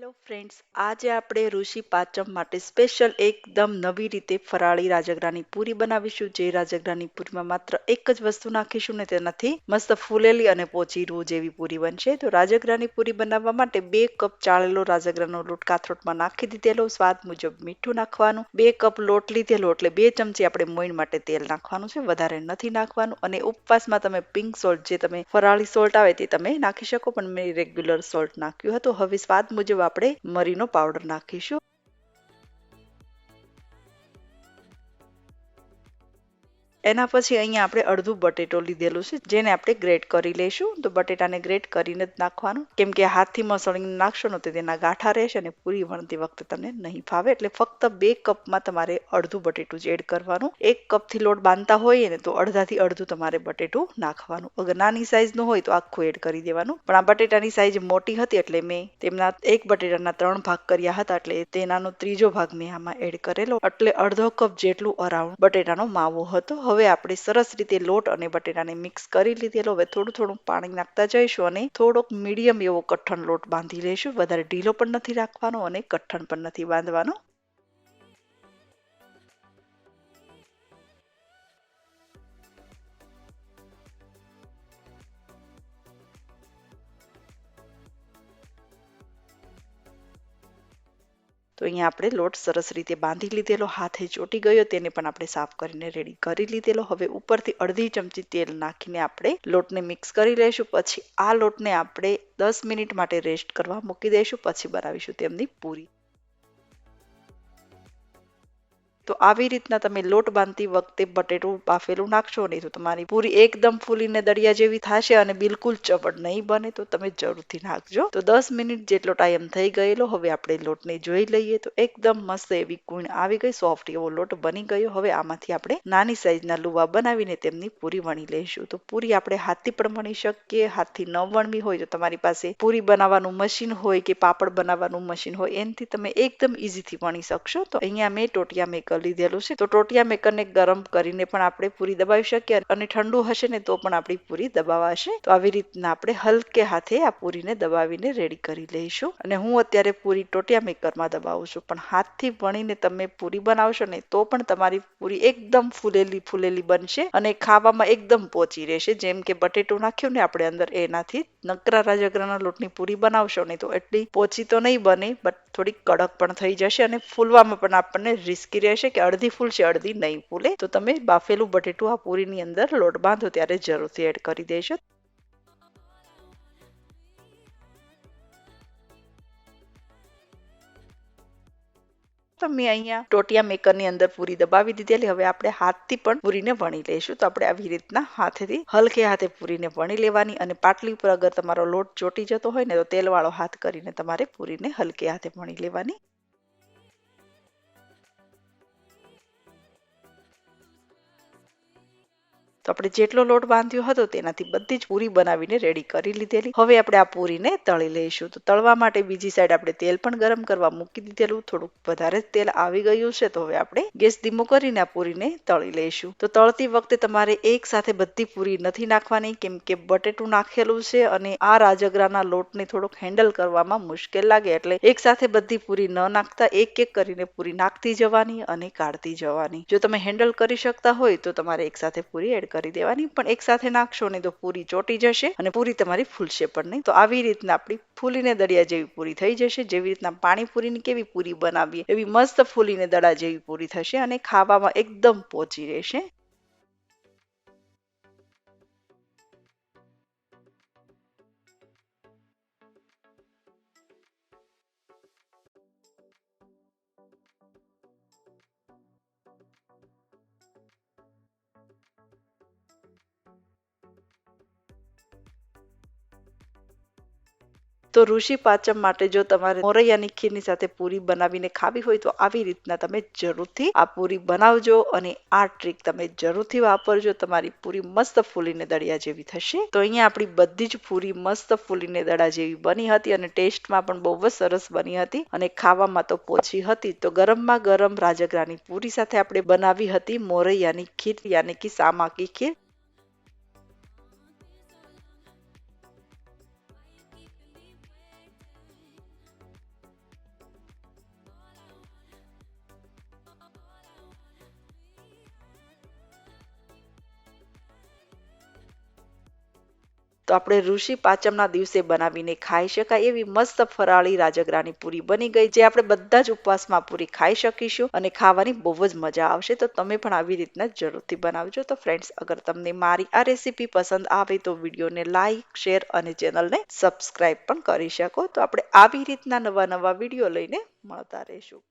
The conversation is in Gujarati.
હેલો ફ્રેન્ડ્સ આજે આપણે ઋષિ પાચમ માટે સ્પેશિયલ એકદમ નવી રીતે ફરાળી રાજગરાની પૂરી બનાવીશું. જે રાજગરાની પૂરીમાં માત્ર એક જ વસ્તુ નાખીશું ને તેનાથી મસ્ત ફૂલેલી અને પોચી રૂ જેવી પૂરી બનશે. તો રાજગરાની પૂરી બનાવવા માટે બે કપ ચાળેલો રાજગરાનો લોટ કાથરોટમાં નાખી દીધેલો. સ્વાદ મુજબ મીઠું નાખવાનું. બે કપ લોટ લીધેલો એટલે બે ચમચી આપણે મોઈન માટે તેલ નાખવાનું છે. વધારે નથી નાખવાનું. અને ઉપવાસમાં તમે પિંક સોલ્ટ જે તમે ફરાળી સોલ્ટ આવે તે તમે નાખી શકો. પણ મેં રેગ્યુલર સોલ્ટ નાખ્યું હતું. હવે સ્વાદ મુજબ આપણે મરીનો પાવડર નાખીશું. એના પછી અહીંયા આપણે અડધું બટેટો લીધેલું છે, જેને આપણે ગ્રેટ કરી લઈશું. તો બટેટાને ગ્રેટ કરીને જ નાખવાનું. કેમ કે હાથથી મસળીને નાખશો ને તો તેના ગાંઠા રહેશે અને પૂરી વણતી વખતે તમને નહીં ફાવે. એટલે ફક્ત બે કપમાં તમારે અડધું બટેટું જ એડ કરવાનું. એક કપથી લોટ બાંધતા હોઈએ ને તો અડધાથી અડધું તમારે બટેટું નાખવાનું. અગર નાની સાઈઝનું હોય તો આખું એડ કરી દેવાનું. પણ આ બટેટાની સાઈઝ મોટી હતી એટલે મેં તેમના એક બટેટાના ત્રણ ભાગ કર્યા હતા, એટલે તેનાનો ત્રીજો ભાગ મેં આમાં એડ કરેલો. એટલે અડધો કપ જેટલું અરાઉન્ડ બટેટાનો માવો હતો. હવે આપણે સરસ રીતે લોટ અને બટેટાને મિક્સ કરી લીધેલો. હવે થોડું થોડું પાણી નાખતા જઈશું અને થોડોક મીડિયમ એવો કઠણ લોટ બાંધી લઈશું. વધારે ઢીલો પણ નથી રાખવાનો અને કઠણ પણ નથી બાંધવાનો. તો અહીંયા આપણે લોટ સરસ રીતે બાંધી લીધેલો, હાથે ચોટી ગયો, તેને પણ આપણે સાફ કરીને રેડી કરી લીધેલો. હવે ઉપરથી અડધી ચમચી તેલ નાખીને આપણે લોટને મિક્સ કરી લઈશું. પછી આ લોટને આપણે દસ મિનિટ માટે રેસ્ટ કરવા મૂકી દઈશું. પછી બનાવીશું તેમની પૂરી. તો આવી રીતના તમે લોટ બાંધતી વખતે બટેટું, બાફેલું નાખશો નહીં તો તમારી પૂરી એકદમ ફૂલીને દળિયા જેવી થશે અને બિલકુલ ચપડ નહીં બને તો તમે જરૂરથી નાખજો. તો દસ મિનિટ જેટલો ટાઈમ થઈ ગયેલો, હવે આપણે લોટને જોઈ લઈએ. તો એકદમ મસ્ત એવી કુણ આવી ગઈ, સોફ્ટ એવો લોટ બની ગયો. હવે આમાંથી આપણે નાની સાઈઝના લુવા બનાવીને તેમની પૂરી વણી લઈશું. તો પૂરી આપણે હાથથી પણ વણી શકીએ, હાથથી ન વણવી હોય તો તમારી પાસે પૂરી બનાવવાનું મશીન હોય કે પાપડ બનાવવાનું મશીન હોય, એનાથી તમે એકદમ ઇઝીથી વણી શકશો. તો અહીંયા મેં ટોટિયા મેકર લીધેલું છે. તો ટોટિયા મેકરને ગરમ કરીને પણ આપણે પૂરી દબાવી શકીએ અને ઠંડુ હશે ને તો પણ આપણી પૂરી દબાવાશે. તો આવી રીતના આપણે હલકે હાથે આ પૂરીને દબાવીને રેડી કરી લઈશું. અને હું અત્યારે પૂરી ટોટિયા મેકરમાં દબાવું છું. પણ હાથથી વણીને તમે પૂરી બનાવશો ને તો પણ તમારી પૂરી એકદમ ફૂલેલી ફૂલેલી બનશે અને ખાવામાં એકદમ પોચી રહેશે. જેમ કે બટેટું નાખ્યું ને આપણે અંદર એનાથી નકરા રાજગરાના લોટની પૂરી બનાવશો ને તો એટલી પોચી તો નહીં બને, બટ થોડી કડક પણ થઈ જશે અને ફૂલવામાં પણ આપણને રિસ્કી રહેશે. કે અડધી ફૂલશે અડધી નહીં ફૂલે, તો તમે બાફેલું બટેટું આ પૂરીની અંદર લોટ બાંધો ત્યારે જરૂરથી એડ કરી દેશો તો મેં અહીંયા ટોટિયા મેકરની અંદર પૂરી દબાવી દીધેલી, હવે આપણે હાથથી પણ પૂરીને વણી લઈશું. તો આપણે આવી રીતના હાથેથી હલકે હાથે પૂરીને વણી લેવાની અને પાટલી ઉપર અગર તમારો લોટ ચોટી જતો હોય ને, તો તેલવાળો હાથ કરીને તમારે પૂરીને હલકે હાથે વણી લેવાની. તો આપણે જેટલો લોટ બાંધ્યો હતો તેનાથી બધી જ પૂરી બનાવીને રેડી કરી લીધેલી. હવે આપણે આ પૂરીને તળી લઈશું. તો તળવા માટે બીજી સાઈડ આપણે તેલ પણ ગરમ કરવા મૂકી દીધેલું. થોડુંક વધારે તેલ આવી ગયું છે તો હવે આપણે ગેસ ધીમો કરીને આ પૂરીને તળી લઈશું. તો તળતી વખતે તમારે એક સાથે બધી પૂરી નથી નાખવાની, કેમ કે બટેટું નાખેલું છે અને આ રાજગરાના લોટને થોડુંક હેન્ડલ કરવામાં મુશ્કેલ લાગે. એટલે એક સાથે બધી પૂરી ન નાખતા, એક એક કરીને પૂરી નાખતી જવાની અને કાઢતી જવાની. જો તમે હેન્ડલ કરી શકતા હોય તો તમારે એક સાથે પૂરી એડ કરી દેવાની, પણ એક સાથે નાખશો ને તો પૂરી ચોટી જશે અને પૂરી તમારી ફૂલશે પણ નહીં. તો આવી રીતના આપણી ફૂલીને દળિયા જેવી પૂરી થઈ જશે. જેવી રીતના પાણીપુરીની કેવી પૂરી બનાવીએ, એવી મસ્ત ફૂલીને દડા જેવી પૂરી થશે અને ખાવામાં એકદમ પોચી રહેશે. તો ઋષિ પાચમ માટે જો તમારે મોરૈયાની ખીરની સાથે પૂરી બનાવીને ખાવી હોય તો આવી રીતના તમે જરૂરથી આ પૂરી બનાવજો અને આ ટ્રીક તમે જરૂરથી વાપરજો. તમારી પૂરી મસ્ત ફૂલીને દળિયા જેવી થશે. તો અહીંયા આપણી બધી જ પૂરી મસ્ત ફૂલીને દડા જેવી બની હતી અને ટેસ્ટમાં પણ બહુ જ સરસ બની હતી અને ખાવામાં તો પોચી હતી. તો ગરમમાં ગરમ રાજગરાની પૂરી સાથે આપણે બનાવી હતી મોરૈયાની ખીર, યાની કે સામાકી ખીર. તો આપણે ઋષિ પાંચમના દિવસે બનાવીને ખાઈ શકાય એવી મસ્ત ફરાળી રાજગરાની પૂરી બની ગઈ, જે આપણે બધા જ ઉપવાસમાં પૂરી ખાઈ શકીશું અને ખાવાની બહુ જ મજા આવશે. તો તમે પણ આવી રીતના જરૂરથી બનાવજો. તો ફ્રેન્ડ્સ અગર તમને મારી આ રેસીપી પસંદ આવે તો વિડીયોને લાઈક શેર અને ચેનલને સબસ્ક્રાઈબ પણ કરી શકો. તો આપણે આવી રીતના નવા નવા વીડિયો લઈને મળતા રહીશું.